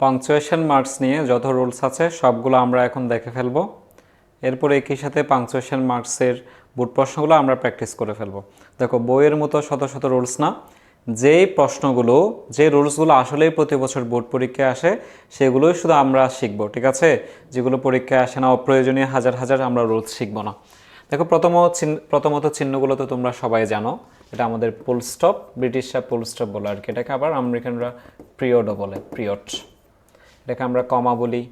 Punctuation marks নিয়ে যত rules আছে, সবগুলো আমরা এখন দেখে ফেলব। এরপরে একই সাথে পাংচুয়েশন মার্কসের বুট প্রশ্নগুলো আমরা প্র্যাকটিস করে ফেলব। দেখো, বইয়ের মতো শত শত রুলস না। যেই প্রশ্নগুলো, যে রুলসগুলো আসলেই প্রতি বছর বোর্ড পরীক্ষায় আসে, সেগুলোই শুধু আমরা শিখব, ঠিক আছে? যেগুলো পরীক্ষায় আসে না, অপ্রয়োজনীয় হাজার হাজার আমরা রুলস শিখব না। দেখো, প্রথম প্রথমত চিহ্নগুলো তো তোমরা সবাই জানো। এটা আমাদের ফুল স্টপ ব্রিটিশরা ফুল স্টপ বলে আর কি। এটাকে আবার আমেরিকানরা প্রিয়ডও বলে পিরিয়ড এটাকে আমরা কমা বলি,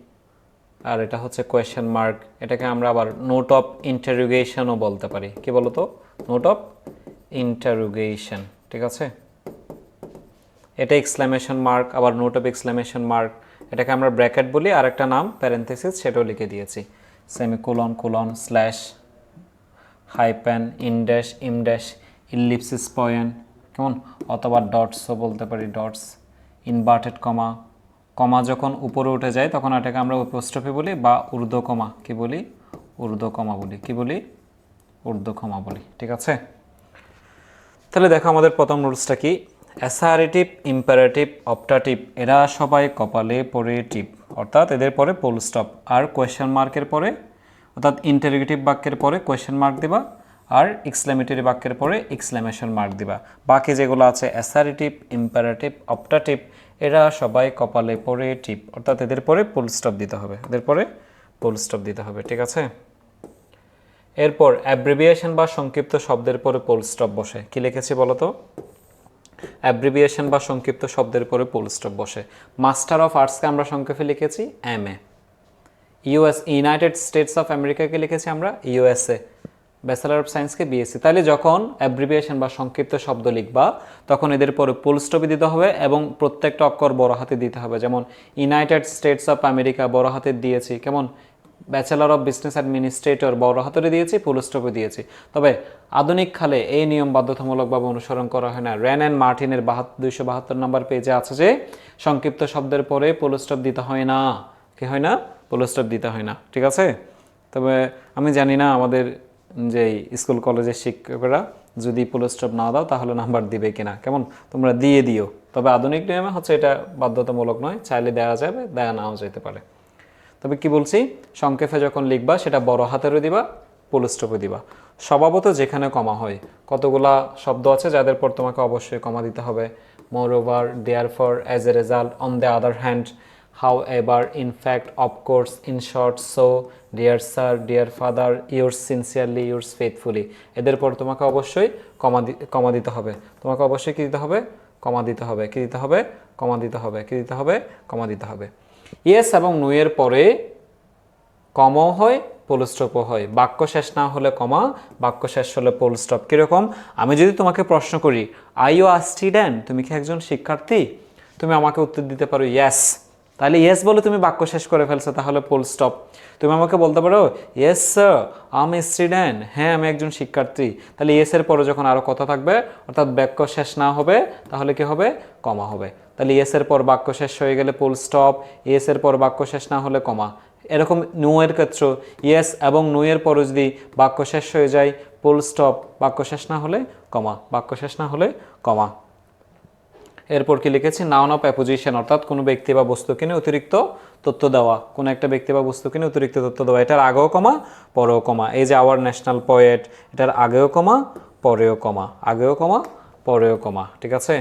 আর এটা হচ্ছে কোয়েশ্চেন মার্ক এটাকে আমরা আবার নোট অফ ইন্টারোগেশনও বলতে পারি। কি বলো তো নোট অফ ইন্টারোগেশন ঠিক আছে? এটা এক্সক্লামেশন মার্ক আবার নোট অফ এক্সক্লামেশন মার্ক এটাকে আমরা ব্র্যাকেট বলি আর একটা নাম প্যারেন্থেসিস সেটাও লিখে দিয়েছি। Semicolon colon slash hyphen en dash em dash ellipsis point কেমন? অথবা ডটসও বলতে পারি ডটস ইনভার্টেড কমা কমা যখন উপরে উঠে যায়, তখন এটাকে আমরা উপস্টপি বলি বা ঊর্ধ্ব কমা কি বলি? ঊর্ধ্ব কমা বলি। কি বলি? ঊর্ধ্ব কমা বলি। ঠিক আছে? তাহলে দেখো আমাদের প্রথম রুলসটা কি? অ্যাসারেটিভ, ইম্পারেটিভ, অপটাটিভ, এরা সবাই কপালে, পরে টিপ। অর্থাৎ এদের পরে পোল স্টপ। আর কোয়েশ্চেন মার্কের পরে, অর্থাৎ ইন্টারোগেটিভ বাক্যের পরে কোয়েশ্চেন মার্ক দিবা, আর এক্সক্লেমেটরি বাক্যের পরে এক্সক্লেমেশন মার্ক দিবা। বাকি যেগুলো আছে, অ্যাসারেটিভ, ইম্পারেটিভ, অপটাটিভ এরা সবাই কপালে পরে টিপ, অর্থাৎ এদের পরে ফুল স্টপ দিতে হবে, এদের পরে ফুল স্টপ দিতে হবে, ঠিক আছে? এরপর অ্যাব্রিভিয়েশন বা সংক্ষিপ্ত শব্দের পরে পোল স্টপ বসে, কি লিখেছি বলো তো অ্যাব্রিভিয়েশন বা সংক্ষিপ্ত শব্দের পরে পোল স্টপ বসে। মাস্টার অফ আর্টসকে আমরা সংক্ষেপে লিখেছি M A US United States of আমেরিকাকে লিখেছি আমরা ইউএসএ ব্যাচেলার অফ সায়েন্সকে বিএসসি তাহলে যখন অ্যাব্রিভিয়েশন বা সংক্ষিপ্ত শব্দ লিখবা, তখন এদের পরে ফুল স্টপই দিতে হবে এবং প্রত্যেকটা অক্ষর বড় হাতে দিতে হবে। যেমন ইউনাইটেড স্টেটস অফ আমেরিকা বড় হাতে দিয়েছি। কেমন? ব্যাচেলার অফ বিজনেস অ্যাডমিনিস্ট্রেটর বড় হাতেরে দিয়েছি ফুল স্টপে দিয়েছি। তবে আধুনিক কালে এই নিয়ম বাধ্যতামূলকভাবে অনুসরণ করা হয় না। র্যান অ্যান্ড মার্টিনের বাহাত্তর দুইশো বাহাত্তর নম্বর পেজে আছে যে, সংক্ষিপ্ত শব্দের পরে ফুল স্টপ দিতে হয় না। কি হয় না? ফুল স্টপ দিতে হয় না। ঠিক আছে? তবে আমি জানি না আমাদের যে স্কুল, কলেজের শিক্ষকরা যদি ফুল না দাও তাহলে নাম্বার দিবে কিনা? কেমন? তোমরা দিয়ে দিও। তবে আধুনিক নিয়মে হচ্ছে এটা বাধ্যতামূলক নয়, চাইলে দেওয়া যাবে দেওয়া নাও যেতে পারে। তবে কি বলছি? সংক্ষেপে যখন লিখবা, সেটা বড় হাতেরও দিবা ফুল স্টপে দিবা। স্বভাবত যেখানে কমা হয়। কতগুলা শব্দ আছে যাদের পর তোমাকে অবশ্যই কমা দিতে হবে। Moreover therefore as a result on the other hand however in fact of course in short so dear sir dear father yours sincerely yours faithfully এদের পর তোমাকে অবশ্যই কমা কমা দিতে হবে। তোমাকে অবশ্যই কী দিতে হবে? কমা দিতে হবে। কী দিতে হবে? কমা দিতে হবে। কী দিতে হবে? কমা দিতে হবে। ইয়েস, এবং নুয়ের পরে কমও হয় পোল স্টপও হয়। বাক্য শেষ না হলে কমা, বাক্য শেষ হলে পোল স্টপ কীরকম? আমি যদি তোমাকে প্রশ্ন করি আই ইউ আ স্টুডেন্ট তুমি কি একজন শিক্ষার্থী? তুমি আমাকে উত্তর দিতে পারো ইয়েস তাহলে ইয়েস বলে তুমি বাক্য শেষ করে ফেলছো, তাহলে পোল স্টপ তুমি আমাকে বলতে পারো ইয়েস স্যার আমি স্টুডেন্ট হ্যাঁ আমি একজন শিক্ষার্থী। তাহলে ইয়েসের পরে যখন আরও কথা থাকবে, অর্থাৎ বাক্য শেষ না হবে, তাহলে কি হবে? কমা হবে। তাহলে ইয়েসের পর বাক্য শেষ হয়ে গেলে ফুল স্টপ ইয়েসের পর বাক্য শেষ না হলে কমা। এরকম নো এর ক্ষেত্রে ইয়েস এবং নো এর পরে যদি বাক্য শেষ হয়ে যায় ফুল স্টপ বাক্য শেষ না হলে কমা। বাক্য শেষ না হলে কমা। এরপর কি লিখেছি? নাউন অফ অ্যাপোজিশন অর্থাৎ কোনো ব্যক্তি বা বস্তুকে নিয়ে অতিরিক্ত তথ্য দেওয়া। কোনো একটা ব্যক্তি বা বস্তুকে নিয়ে অতিরিক্ত তথ্য দেওয়া। এটার আগেও কমা, পরেও কমা। এই যে আওয়ার ন্যাশনাল পয়েট এটার আগেও কমা, পরেও কমা। আগেও কমা, পরেও কমা। ঠিক আছে?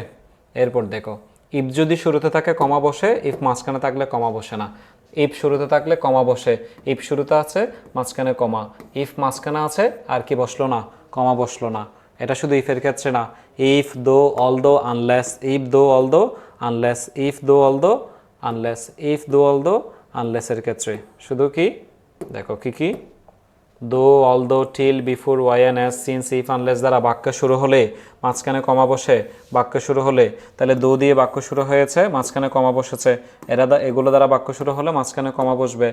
এরপর দেখো ইফ যদি শুরুতে থাকে কমা বসে ইফ মাঝখানে থাকলে কমা বসে না। ইফ শুরুতে থাকলে কমা বসে। ইফ শুরুতে আছে, মাঝখানে কমা। ইফ মাঝখানে আছে, আর কি বসল না? কমা বসল না। এটা শুধু ইফের ক্ষেত্রে না if though although unless if though although unless if though although unless if though although আনলেসের ক্ষেত্রে। শুধু কি? দেখো কি কি? Though although till before when as since if unless দ্বারা বাক্য শুরু হলে মাঝখানে কমা বসে বাক্য শুরু হলে, তাহলে দো দিয়ে বাক্য শুরু হয়েছে, মাঝখানে কমা বসেছে। এরা এগুলো দ্বারা বাক্য শুরু হলে মাঝখানে কমা বসবে।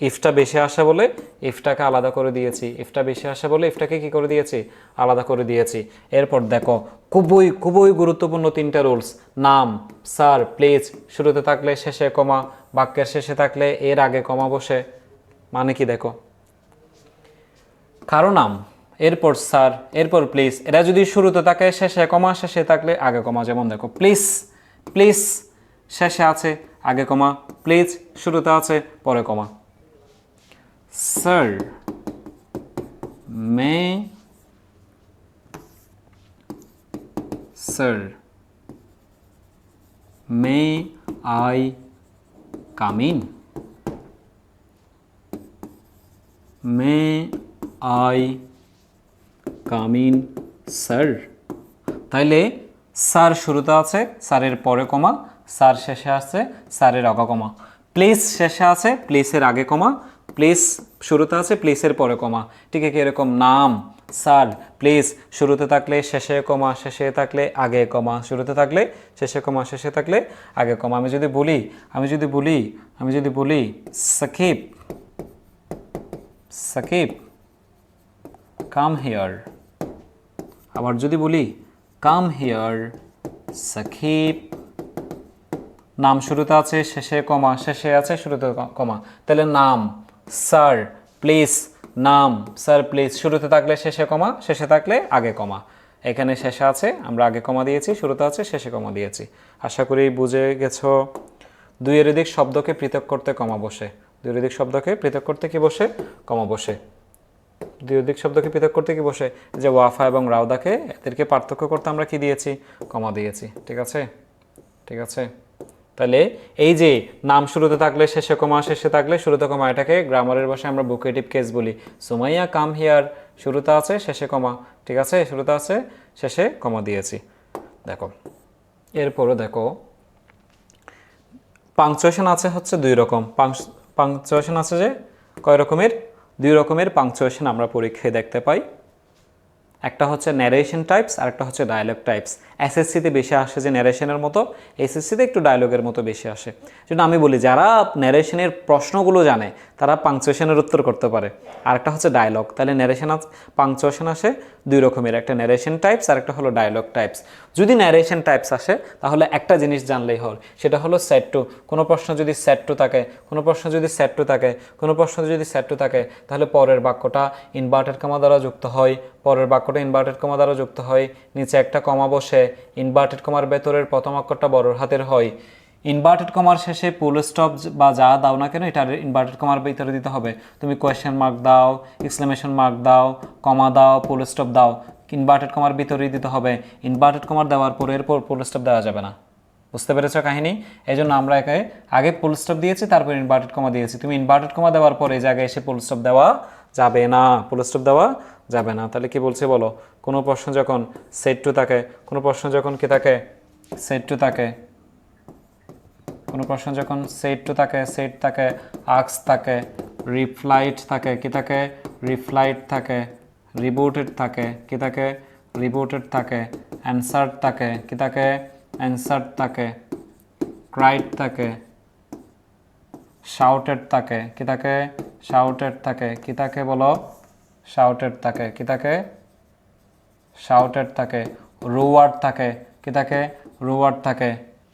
ইফটা বেশি আসে বলে ইফটাকে আলাদা করে দিয়েছি। ইফটা বেশি আসে বলে ইফটাকে কি করে দিয়েছি? আলাদা করে দিয়েছি। এরপর দেখো, খুবই খুবই গুরুত্বপূর্ণ তিনটা রুলস নাম স্যার প্লেজ শুরুতে থাকলে শেষে কমা বাক্যের শেষে থাকলে এর আগে কমা বসে। মানে কি দেখো? কারও নাম, এরপর স্যার এরপর প্লিজ এরা যদি শুরুতে থাকে, শেষে কমা শেষে থাকলে আগে কমা যেমন দেখো প্লিজ প্লিজ শেষে আছে, আগে কমা প্লিজ শুরুতে আছে, পরে comma sir, may sir, may I come in. May I come in, sir. তাইলে স্যার শুরুতে আছে, স্যারের পরে কমা, স্যার শেষে আছে, স্যারের আগে কমা। প্লিজ শেষে আছে, প্লেসের আগে কমা প্লেস শুরুতে আছে প্লেসের পরে কমা। ঠিক আছে এরকম নাম স্যার প্লেস শুরুতে থাকলে, শেষে কমা, শেষে থাকলে, আগে কমা। শুরুতে থাকলে, শেষে কমা, শেষে থাকলে, আগে কমা। আমি যদি বলি, আমি যদি বলি, আমি যদি বলি, সাকিব সাকিব কাম হিয়ার আবার যদি বলি কাম হিয়ার সাকিব। নাম শুরুতে আছে, শেষে কমা, শেষে আছে, শুরুতে কমা। তাহলে নাম স্যার, প্লিজ, নাম, স্যার, প্লিজ, শুরুতে থাকলে শেষে কমা, শেষে থাকলে আগে কমা। এখানে শেষে আছে, আমরা আগে কমা দিয়েছি, শুরুতে আছে, শেষে কমা দিয়েছি। আশা করি বুঝে গেছো? দুইয়ের দিক শব্দকে পৃথক করতে কমা বসে। দুইয়ের দিক শব্দকে পৃথক করতে কি বসে? কমা বসে। দ্বিতীয় শব্দকে পৃথক করতে কি বসে? যে ওয়াফা এবং রাউদাকে এদেরকে পার্থক্য করতে আমরা কি দিয়েছি? কমা দিয়েছি। ঠিক আছে? ঠিক আছে? তাহলে এই যে নাম শুরুতে থাকলে শেষে কমা, শেষে থাকলে শুরুতে কমা, এটাকে গ্রামারের ভাষায় আমরা বুকেটিভ কেস বলি। সুমাইয়া কাম হিয়ার শুরুতে আছে, শেষে কমা, ঠিক আছে? শুরুতে আছে, শেষে কমা দিয়েছি। দেখো, এরপরও দেখো পাংচুয়েশন আছে হচ্ছে দুই রকম। পাংচুয়েশন আছে যে কয় রকমের? দুই রকমের পাংচুয়েশন আমরা পরীক্ষায় দেখতে পাই। একটা হচ্ছে ন্যারেশন টাইপস আর একটা হচ্ছে ডায়লগ টাইপস এসএসসিতে বেশি আসে যে ন্যারেশনের মতো এসএসসিতে একটু ডায়লগের মতো বেশি আসে। যেটা আমি বলি, যারা ন্যারেশনের প্রশ্নগুলো জানে, তারা পাংচুয়েশনের উত্তর করতে পারে। আর একটা হচ্ছে ডায়লগ তাহলে ন্যারেশন পাংচুয়েশন আসে দুই রকমের, একটা ন্যারেশন টাইপস আর একটা হলো ডায়লগ টাইপস যদি ন্যারেশন টাইপস আসে, তাহলে একটা জিনিস জানলেই হল, সেটা হলো সেট টু কোনো প্রশ্ন যদি সেট টু থাকে, কোনো প্রশ্ন যদি সেট টু থাকে, কোনো প্রশ্ন যদি সেট টু থাকে, তাহলে পরের বাক্যটা ইনভার্টেড কমা দ্বারা যুক্ত হয়, পরের বাক্যটা ইনভার্টেড কমা দ্বারা যুক্ত হয়, নিচে একটা কমা বসে ইনভার্টেড কমার ভেতরের প্রথম অক্ষরটা বড় হাতের হয়। ইনভার্টেড কমার শেষে ফুল স্টপ বা যা দাও না কেন, এটা ইনভার্টেড কমার ভিতরে দিতে হবে। তুমি কোয়েশ্চেন মার্ক দাও এক্সক্লেমেশন মার্ক দাও কমা দাও ফুল স্টপ দাও ইনভার্টেড কমার ভিতরে দিতে হবে। ইনভার্টেড কমার দেওয়ার পরে এরপর ফুল স্টপ দেওয়া যাবে না। বুঝতে পেরেছ কাহিনী? এই জন্য আমরা একে আগে ফুল স্টপ দিয়েছি, তারপর ইনভার্টেড কমা দিয়েছি। তুমি ইনভার্টেড কমা দেওয়ার পরে এই জায়গায় এসে ফুল স্টপ দেওয়া যাবে না। ফুল স্টপ দেওয়া যাবে না। তাহলে কি বলছে বলো? কোনো প্রশ্ন যখন সেট টু থাকে, কোনো প্রশ্ন যখন কি থাকে? সেট টু থাকে। কোনো প্রশ্ন যখন সেট টু থাকে সেট থাকে আক্স থাকে রিফ্লাইট থাকে, কি থাকে? রিফ্লাইট থাকে রিবুটেড থাকে, কি থাকে? রিবুটেড থাকে অ্যান্সার থাকে, কি থাকে? অ্যান্সার থাকে ক্রাইট থাকে শাউটেড থাকে, কি থাকে? শাউটেড থাকে, কি থাকে বলো? শাউটেড থাকে, কি থাকে? শাউটেড থাকে রুয়ার্ড থাকে, কি থাকে? রুয়ার্ড থাকে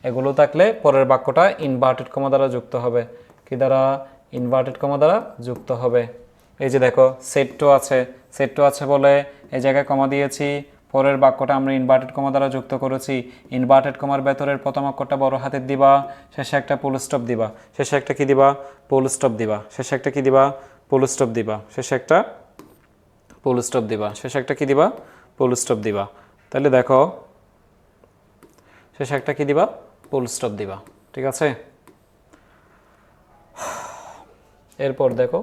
এগুলো থাকলে পরের বাক্যটা ইনভার্টেড কমা দ্বারা যুক্ত হবে। কি দ্বারা? ইনভার্টেড কমা দ্বারা যুক্ত হবে। এই যে দেখো সেট টু আছে। সেট টু আছে বলে এই জায়গায় কমা দিয়েছি। পরের বাক্যটা আমরা ইনভার্টেড কমা দ্বারা যুক্ত করেছি। ইনভার্টেড কমার ভেতরের প্রথম অক্ষরটা বড় হাতের দিবা, শেষে একটা পুল স্টপ দিবা। শেষে একটা কি দিবা? পুল স্টপ দিবা। শেষে একটা কি দিবা? পুল স্টপ দিবা। শেষে একটা পুল স্টপ দিবা। শেষে একটা কি দিবা? পুল স্টপ দিবা। তাহলে দেখো, শেষে একটা কি দিবা? পুল স্টপ দিবা, ঠিক আছে? এরপর দেখো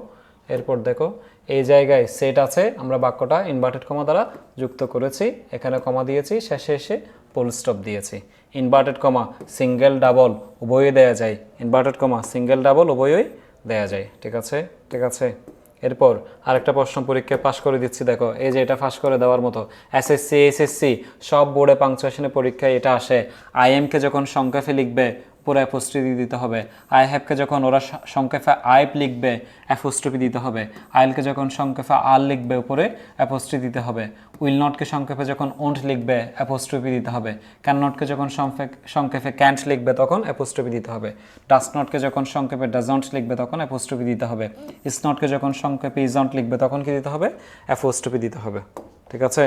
এরপর দেখো, এই জায়গায় সেট আছে, আমরা বাক্যটা ইনভার্টেড কমা দ্বারা যুক্ত করেছি, এখানে কমা দিয়েছি, শেষে এসে ফুল স্টপ দিয়েছি। ইনভার্টেড কমা সিঙ্গেল ডাবল উভয়ই দেয়া যায়। ইনভার্টেড কমা সিঙ্গেল ডাবল উভয়ই দেয়া যায়, ঠিক আছে? ঠিক আছে? এরপর আরেকটা প্রশ্ন পরীক্ষায় পাশ করে দিচ্ছি, দেখো, এই যে এটা পাশ করে দেওয়ার মতো এসএসসি এসএসসি সব বোর্ডে পাংচুয়েশনের পরীক্ষায় এটা আসে। আইএমকে যখন সংখ্যাফে লিখবে পুরো অ্যাপোস্ট্রপি দিতে হবে। আই হ্যাভকে যখন ওরা সংক্ষেপে আইপ লিখবে অ্যাপোস্ট্রপি দিতে হবে। আইলকে যখন সংক্ষেপে আল লিখবে, উপরে অ্যাপোস্ট্রি দিতে হবে। উইল নটকে সংক্ষেপে যখন ওন্ট লিখবে অ্যাপোস্ট্রপি দিতে হবে। ক্যান নটকে যখন সংক্ষেপে ক্যান্ট লিখবে, তখন অ্যাপোস্ট্রপি দিতে হবে। ডাস নটকে যখন সংক্ষেপে ডাজন্ট লিখবে, তখন অ্যাপোস্ট্রপি দিতে হবে। ইস নটকে যখন সংক্ষেপে ইজন্ট লিখবে, তখন কি দিতে হবে? অ্যাপোস্ট্রপি দিতে হবে। ঠিক আছে?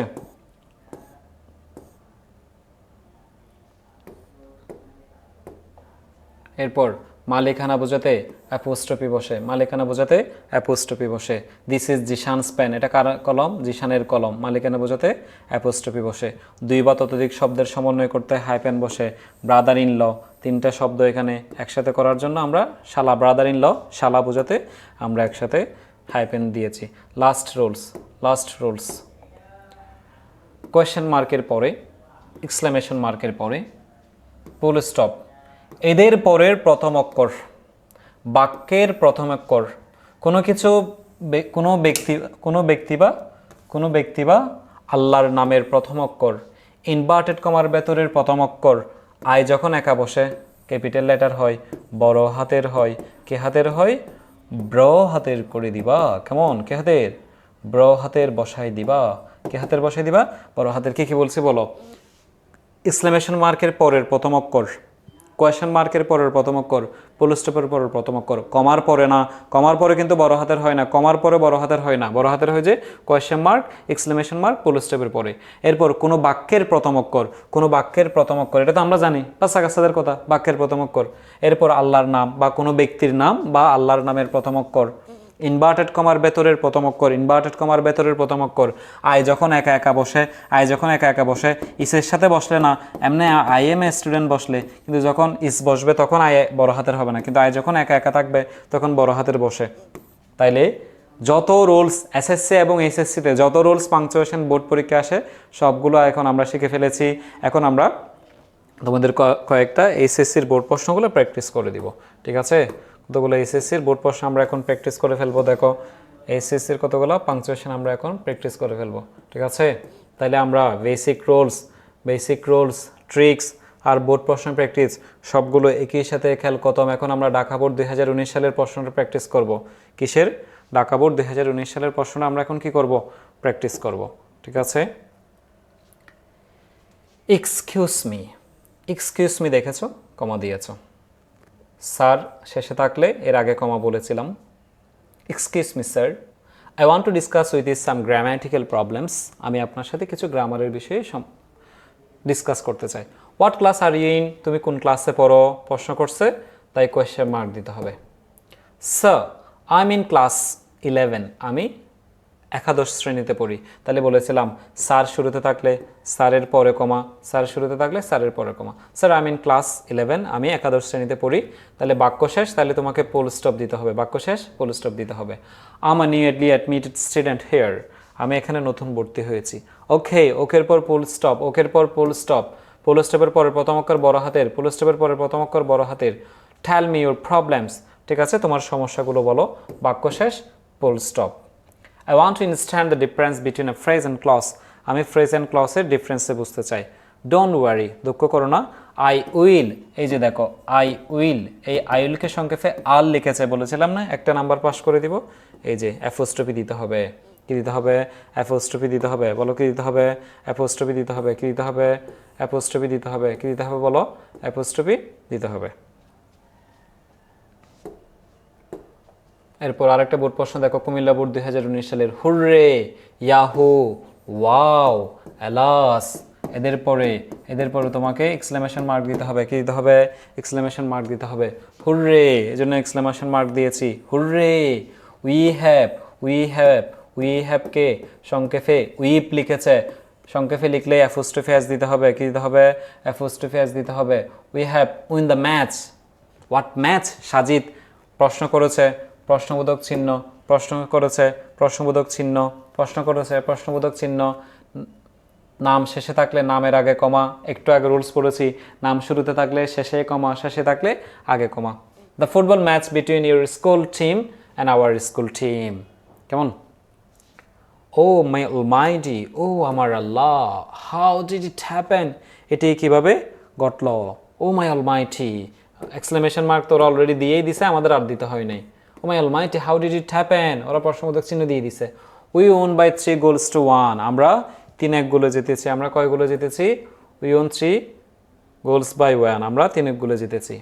এরপর মালিকানা বোঝাতে অ্যাপোস্ট্রপি বসে, মালিকানা বোঝাতে অ্যাপোস্ট্রপি বসে। দিস ইজ জিশানস পেন এটা কার কলম? জিশানের কলম। মালিকানা বোঝাতে অ্যাপোস্ট্রপি বসে। দুই বা ততোধিক শব্দের সমন্বয় করতে হাইপেন বসে। ব্রাদার ইন ল তিনটা শব্দ এখানে একসাথে করার জন্য আমরা শালা ব্রাদার ইন ল শালা বোঝাতে আমরা একসাথে হাইপেন দিয়েছি। Last rules last rules question মার্কের পরে এক্সক্লামেশন মার্কের পরে ফুল স্টপ এদের পরের প্রথম অক্ষর, বাক্যের প্রথম অক্ষর। কোনো কিছু কোনো ব্যক্তি কোনো ব্যক্তি বা, কোনো ব্যক্তি বা আল্লাহর নামের প্রথম অক্ষর ইনভার্টেড কমার ভেতরের প্রথম অক্ষর। আয় যখন একা বসে, ক্যাপিটাল লেটার হয়, বড় হাতের হয়, কে হাতের হয়? ব্র হাতের করে দিবা, কেমন? কে হাতের? ব্র হাতের বসাই দিবা, কে হাতের বসাই দিবা? বড় হাতের কি কি বলছি বলো? এক্সক্লেমেশন মার্কের পরের প্রথম অক্ষর। কোয়েশন মার্কের পরের প্রথম অক্ষর ফুল পরের প্রথম অক্ষর। কমার পরে না, কমার পরে কিন্তু বড় হাতের হয় না, কমার পরে বড় হাতের হয় না। বড় হাতের হয় যে question mark exclamation mark full পরে। এরপর কোনো বাক্যের প্রথম অক্ষর, কোনো বাক্যের প্রথম অক্ষর, এটা তো আমরা জানি বাচ্চা কাচ্চাদের কথা, বাক্যের প্রথম অক্ষর। এরপর আল্লাহর নাম বা কোনো ব্যক্তির নাম বা আল্লাহর নামের প্রথম অক্ষর। ইনভার্টেড কমার ভেতরের প্রথম অক্ষর, ইনভার্টেড কমার ভেতরের প্রথম অক্ষর। আয় যখন একা একা বসে আয় যখন একা একা বসে, ইসের সাথে বসলে না, এমনি আই এম এ স্টুডেন্ট বসলে, কিন্তু যখন ইস বসবে তখন আয় বড় হাতের হবে না, কিন্তু আয় যখন একা একা থাকবে তখন বড় হাতের বসে। তাইলে যত রোলস এসএসসি এবং এইচএসসিতে, যত রোলস পাংচুয়েশন বোর্ড পরীক্ষা আসে, সবগুলো এখন আমরা শিখে ফেলেছি। এখন আমরা তোমাদের কয়েকটা এইচএসসির বোর্ড প্রশ্নগুলো প্র্যাকটিস করে দিব। ঠিক আছে? কতগুলো এইচএসসির বোর্ড প্রশ্ন আমরা এখন প্র্যাকটিস করে ফেলব, দেখো। এইচএসসির কতগুলো? পাংচুয়েশন আমরা এখন প্র্যাকটিস করে ফেলব, ঠিক আছে? তাহলে আমরা basic rules basic rules tricks আর বোর্ড প্রশ্ন প্র্যাকটিস সবগুলো একই সাথে খেয়াল কতম এখন আমরা ঢাকা বোর্ড দু হাজার উনিশ সালের প্রশ্নটা প্র্যাকটিস করব। কিসের? ঢাকা বোর্ড দু হাজার উনিশ সালের প্রশ্নটা আমরা এখন কি করব? প্র্যাকটিস করব, ঠিক আছে? এক্সকিউজ মি এক্সকিউজ মি দেখেছ? কমা দিয়েছ। স্যার, শেষে থাকলে এর আগে কমা বলেছিলাম। Excuse me sir I want to discuss with is some grammatical problems আমি আপনার সাথে কিছু গ্রামারের বিষয়ে ডিসকাস করতে চাই। হোয়াট ক্লাস আর ইন তুমি কোন ক্লাসে পড়ো? প্রশ্ন করছে, তাই কোয়েশ্চেন মার্ক দিতে হবে। Sir I am in class eleven আমি একাদশ শ্রেণীতে পড়ি। তাহলে বলেছিলাম, স্যার শুরুতে থাকলে স্যারের পরে কমা, স্যার শুরুতে থাকলে স্যারের পরে কমা। স্যার আমি ইন ক্লাস ইলেভেন আমি একাদশ শ্রেণীতে পড়ি। তাহলে বাক্য শেষ, তাহলে তোমাকে পোল স্টপ দিতে হবে। বাক্য শেষ পোল স্টপ দিতে হবে। I'm newly admitted student here আমি এখানে নতুন ভর্তি হয়েছি। ওকে ওকের পর পোল স্টপ ওকের পর পোল স্টপ পোল স্টপের পরের প্রথম অক্ষর বড় হাতের পোল স্টপের পরের প্রথম অক্ষর বড় হাতের। ঠ্যাল মি ইউর প্রবলেমস ঠিক আছে? তোমার সমস্যাগুলো বলো। বাক্য শেষ full stop I want to understand the difference between a phrase and clause আমি ফ্রেজ অ্যান্ড ক্লসের ডিফারেন্সে বুঝতে চাই। ডোন্ট ওয়ারি দুঃখ করো না। আই উইল এই যে দেখো আই উইল এই আই উইলকে সংক্ষেপে আল লিখেছে বলেছিলাম না? একটা নাম্বার পাস করে দিব। এই যে অ্যাফোস্টপি দিতে হবে। কি দিতে হবে? অ্যাপোস্ট্রফি দিতে হবে। বলো কি দিতে হবে? অ্যাপোস্ট্রফি দিতে হবে। কি দিতে হবে? অ্যাপোস্ট্রফি দিতে হবে। কি দিতে হবে বলো? অ্যাপোস্ট্রফি দিতে হবে। এরপর আরেকটা বোর্ড প্রশ্ন, দেখো, কুমিল্লা বোর্ড দুই হাজার উনিশ সালের হুররে, ইয়াহু, ওয়াও, অ্যালাস, এদের পরে এদের পরে তোমাকে এক্সক্লেমেশন মার্ক দিতে হবে, কি দিতে হবে? এক্সক্লেমেশন মার্ক দিতে হবে, হুররে, এজন্য এক্সক্লেমেশন মার্ক দিয়েছি, hurrah we have we have we হ্যাভকে সংক্ষেপে উইপ লিখেছে, সংক্ষেপে লিখলে অ্যাফোস্ট্রফি অ্যাজ দিতে হবে, কি দিতে হবে? অ্যাফোস্ট্রফি অ্যাজ দিতে হবে we have win the match, what match? Sajid প্রশ্ন করেছে প্রশ্নবোধক চিহ্ন, প্রশ্ন করেছে, প্রশ্নবোধক চিহ্ন, প্রশ্ন করেছে, প্রশ্নবোধক চিহ্ন। নাম শেষে থাকলে নামের আগে কমা, একটু আগে রুলস পড়েছি, নাম শুরুতে থাকলে শেষে কমা, শেষে থাকলে আগে comma. The football match between your school team and our school team কেমন? ও মাই মাইডি ও আমার আল্লাহ, হাউ ডিড ইট হ্যাপেন? এটি কীভাবে ঘটল? Oh my all মাইটি exclamation mark তোর অলরেডি দিয়েই দিছে, আমাদের আর দিতে হয় নাই। ও my almighty how did it happen ওরা প্রশ্নবোধক চিহ্ন দিয়ে দিছে। We won by three goals two one আমরা তিন এক গোলে জিতেছি। আমরা কয় গোলে জিতেছি? We won three goals by one আমরা তিন এক গোলে জিতেছি।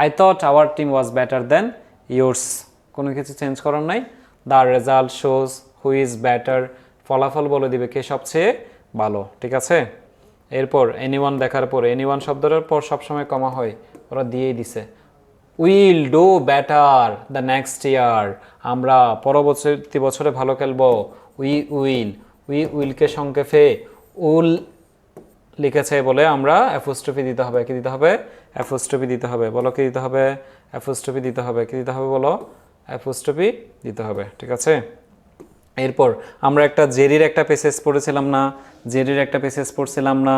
I thought our team was better then yours কোনো কিছু চেঞ্জ করার নাই। The result shows who is better ফলাফল বলে দিবে কে সবচেয়ে ভালো। ঠিক আছে? এরপর এনিওয়ান দেখার পর এনিওয়ান শব্দটার পর সবসময় কমা হয়। ওরা দিয়েই দিছে। Will do better the next year. আমরা পরবর্তী বছরে ভালো খেলব। We will. উই উইলকে সংক্ষেপে উল লিখেছে বলে আমরা অ্যাফোস্ট্রফি দিতে হবে। কি দিতে হবে? অ্যাফোস্ট্রফি দিতে হবে। বলো কি দিতে হবে? অ্যাফোস্ট্রফি দিতে হবে। কি দিতে হবে বলো? অ্যাফোস্ট্রফি দিতে হবে। ঠিক আছে? এরপর আমরা একটা জেরির একটা পেসেজ পড়েছিলাম না। জেরির একটা পেসেজ পড়ছিলাম না।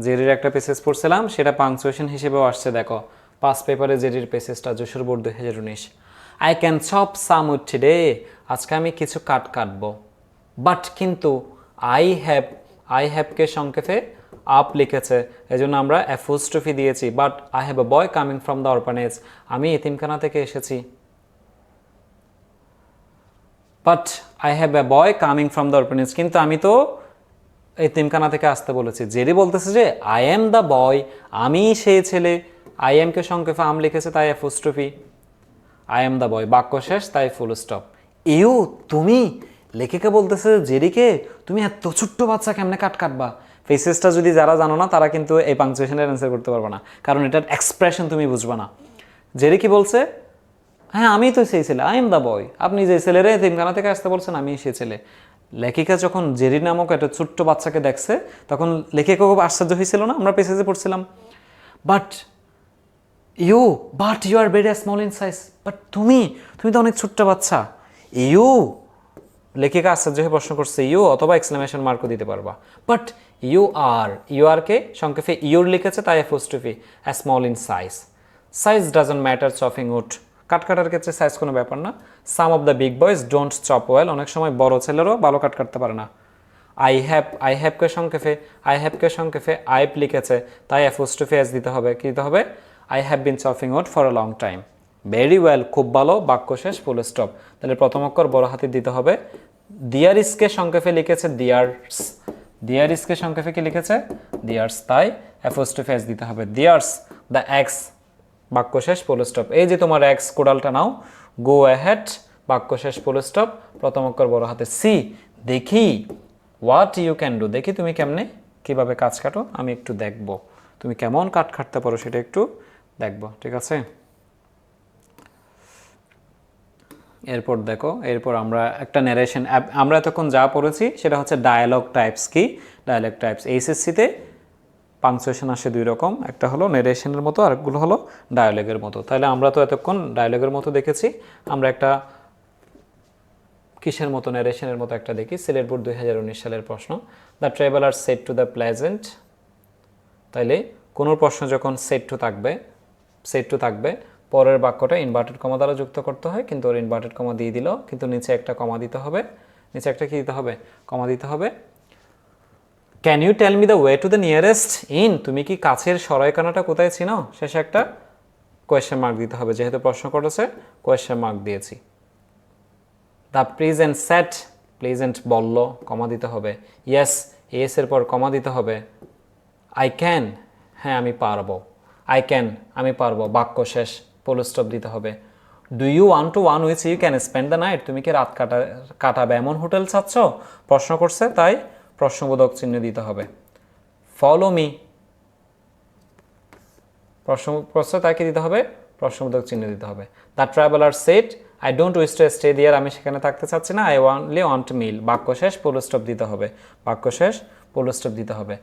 জেরির একটা পেসেজ পড়ছিলাম। সেটা পাংচুয়েশন হিসেবেও আসছে, দেখো। পাস পেপারে জেডির পেসেসটা যশোর বোর্ড দুই হাজার উনিশ। I can chop some wood today আজকে আমি কিছু কাট কাটবো। বাট কিন্তু আই হ্যাভ আই হ্যাভকে সংক্ষেপে আপ লিখেছে এই জন্য আমরা অ্যাফোস্ট্রফি দিয়েছি। But I have a boy coming from the orphanage আমি এতিমখানা থেকে এসেছি। But I have a boy coming from the orphanage কিন্তু আমি তো এই তিমখানা থেকে আসতে বলেছি। জেরি বলতেছে যে আই এম দ্য বয় আমি সেই ছেলে। আই এমকে সংক্ষেপে আম লিখেছে, তাই apostrophe I am the boy বাক্য শেষ, তাই ফুল স্টপ ইউ তুমি লেখিকা বলতেছে জেরিকে, তুমি এত ছোট্ট বাচ্চা কেমনে কাট কাটবা? ফেসেসটা যদি যারা জানো না, তারা কিন্তু এই পাংচুয়েশনের অ্যান্সার করতে পারবে না। কারণ এটার এক্সপ্রেশন তুমি বুঝবে না। জেরি কি বলছে? হ্যাঁ আমি তো সেই ছেলে। আই এম দ্য বয় আপনি যে ছেলেরে তিনখানা থেকে আসতে বলছেন, আমি সেই ছেলে। লেখিকা যখন জেরি নামক একটা ছোট্ট বাচ্চাকে দেখছে, তখন লেখিকা খুব আশ্চর্য হয়েছিল না? আমরা পেসেজে পড়ছিলাম। But you but you are very small in size but তুমি তুমি তো অনেক ছোট্ট বাচ্চা। ইউ, লেখিকা আশ্চর্য হয়ে প্রশ্ন করছে, ইউ অথবা এক্সক্লেমেশন মার্কও দিতে পারবা। বাট ইউ আর ইউ আরকে সংক্ষেপে, ইউর লিখেছে, তাই apostrophe small in size size doesn't matter chopping wood cut কাটার ক্ষেত্রে সাইজ কোনো ব্যাপার না। Some of the big boys don't chop well অনেক সময় বড় ছেলেরও ভালো কাট কাটতে পারে না। আই হ্যাভ আই হ্যাভকে সংক্ষেপে আই হ্যাভকে সংক্ষেপে আইপ লিখেছে, তাই অ্যাফোস্টফি এস দিতে হবে। কি দিতে হবে? I have been chopping wood for a long time very well খুব ভালো, বাক্য শেষ ফুল স্টপ তাহলে প্রথম অক্ষর বড় হাতে দিতে হবে। দিয়ারিসকে সংক্ষেপে লিখেছে? দিয়ার্স দিয়ারিসকে সংক্ষেপে কি লিখেছে? দিয়ার্স তাই অ্যাফোস্টফি এস দিতে হবে। দিয়ার্স দ্য এক্স বাক্য শেষ ফুল স্টপ এই যে তোমার এক্স কোডালটা নাও গো অ্যাহেড বাক্য শেষ ফুল স্টপ প্রথম অক্ষর বড় হাতে সি দেখি হোয়াট ইউ ক্যান ডু দেখি তুমি কেমনে, কীভাবে কাজ কাটো? আমি একটু দেখব। তুমি কেমন কাট কাটতে পারো সেটা একটু দেখব, ঠিক আছে? এরপর দেখো, এরপর আমরা একটা ন্যারেশন আমরা এতক্ষণ যা পড়েছি সেটা হচ্ছে ডায়ালগ টাইপস কি? ডায়ালগ টাইপস এইচএসসিতে পাংচুয়েশন আসে দুই রকম, একটা হলো নেরেশনের মতো, আরেকগুলো হলো ডায়ালগের মতো। তাহলে আমরা তো এতক্ষণ ডায়ালগের মতো দেখেছি, আমরা একটা কিসের মতো নেরেশনের মতো একটা দেখি, সিলেট বোর্ড দুই সালের প্রশ্ন। The traveller set to the pleasant তাইলে কোনো প্রশ্ন যখন সেট টু থাকবে সেট টু থাকবে। পরের বাক্যটা ইনভার্টেড কমা দ্বারা যুক্ত করতে হয়, কিন্তু ওর ইনভার্টেড কমা দিয়ে দিল, কিন্তু নিচে একটা কমা দিতে হবে। নিচে একটা কি দিতে হবে? কমা দিতে হবে। Can you tell me the way to the nearest inn তুমি কি কাছের সরাইখানাটা কোথায় ছিল শেষে একটা কোয়েশ্চেন মার্ক দিতে হবে, যেহেতু প্রশ্ন করেছে কোয়েশ্চেন মার্ক দিয়েছি। দ্য প্রেজেন্ট সেট প্রেজেন্ট বলল কমা দিতে হবে। ইয়েস এস এর পর কমা দিতে হবে। আই ক্যান হ্যাঁ আমি পারব। আই ক্যান আমি পারব, বাক্য শেষ পোল স্টপ দিতে হবে। Do you want to one which you can spend the night তুমি কি রাত কাটা, কাটাবে? এমন হোটেল চাচ্ছ? প্রশ্ন করছে, তাই প্রশ্নবোধক চিহ্ন দিতে হবে। ফলো মি প্রশ্ন প্রশ্ন তাকে দিতে হবে? প্রশ্নবোধক চিহ্ন দিতে হবে। The traveller set I don't wish to stay there আমি সেখানে থাকতে চাচ্ছি না। আই ওয়ানলি ওয়ান্ট মিল বাক্য শেষ পোল স্টপ দিতে হবে। বাক্য শেষ পোল স্টপ দিতে হবে।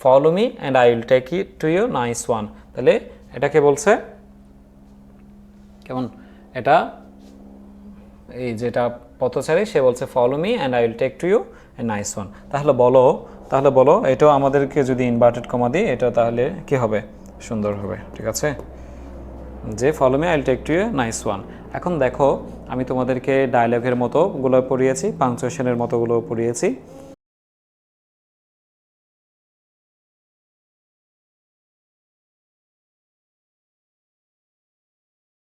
Follow me and I will take it to you nice one তাহলে এটাকে বলছে কেমন? এটা এই যেটা পথচারী, সে বলছে follow me and I will take to you a nice one তাহলে বলো তাহলে বলো, এটাও আমাদেরকে যদি ইনভার্টেড কমা দিই, এটা তাহলে কি হবে? সুন্দর হবে, ঠিক আছে? যে follow me I will take to you nice one এখন দেখো, আমি তোমাদেরকে ডায়লগের মতোগুলো পড়িয়েছি পাংচুয়েশনের মতোগুলো পড়িয়েছি।